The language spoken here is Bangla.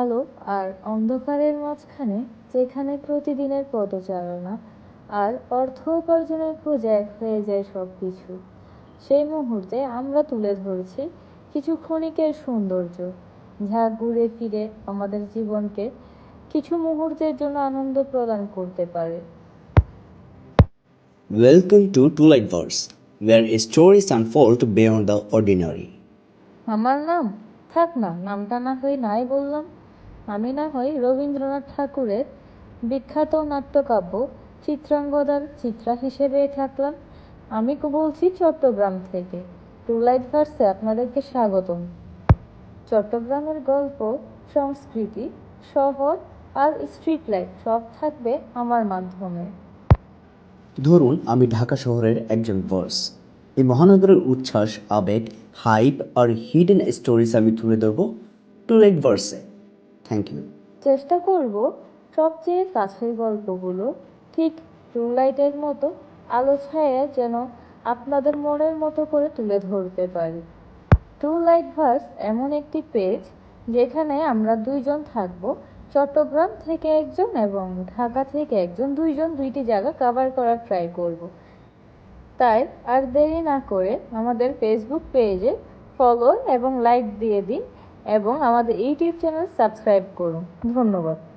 আলো আর অন্ধকারের মাঝখানে যেখানে প্রতিদিনের পদচারণা আর অর্থ উপার্জনের খোঁজে এক হয়ে যায় সব কিছু সেই মুহূর্তে আমরা তুলে ধরছি কিছু ক্ষণিকের সৌন্দর্য যা ঘুরে ফিরে আমাদের জীবনকে কিছু মুহূর্তের জন্য আনন্দ প্রদান করতে পারে। Welcome to Two Light Verse, where stories unfold beyond the ordinary. আমার নাম থাক না নামটা না হয় নাই বললাম। আমি না হয় রবীন্দ্রনাথ ঠাকুরের বিখ্যাত নাট্যকাব্য চিত্রাঙ্গদার চিত্রা হিসেবে থাকলাম। আমি বলছি চট্টগ্রাম থেকে। টু লাইট ভার্সে আপনাদেরকে স্বাগতম। চট্টগ্রামের গল্প, সংস্কৃতি, শহর আর স্ট্রিট লাইট সব থাকবে আমার মাধ্যমে। ধরুন, আমি ঢাকা শহরের একজন বস। এই মহানগরের উচ্ছ্বাস, আবেগ হাইপ আর হিডেন স্টোরিজ আমি তুলে ধরবো টু লাইট ভার্সে। থ্যাংক ইউ চেষ্টা করব সবচেয়ে কাছের গল্পগুলো ঠিক লাইটের মতো আলো ছায়া যেন আপনাদের মনের মতো করে তুলে ধরতে পারি। টু লাইট ভার্স এমন একটি পেজ যেখানে আমরা দুইজন থাকব, চট্টগ্রাম থেকে একজন এবং ঢাকা থেকে একজন, দুইজন দুইটি জায়গা কভার করার ট্রাই করব। তাই আর দেরি না করে আমাদের ফেসবুক পেজে ফলো এবং লাইক দিয়ে দিন। এবং আমাদের ইউটিউব চ্যানেল সাবস্ক্রাইব করুন। ধন্যবাদ।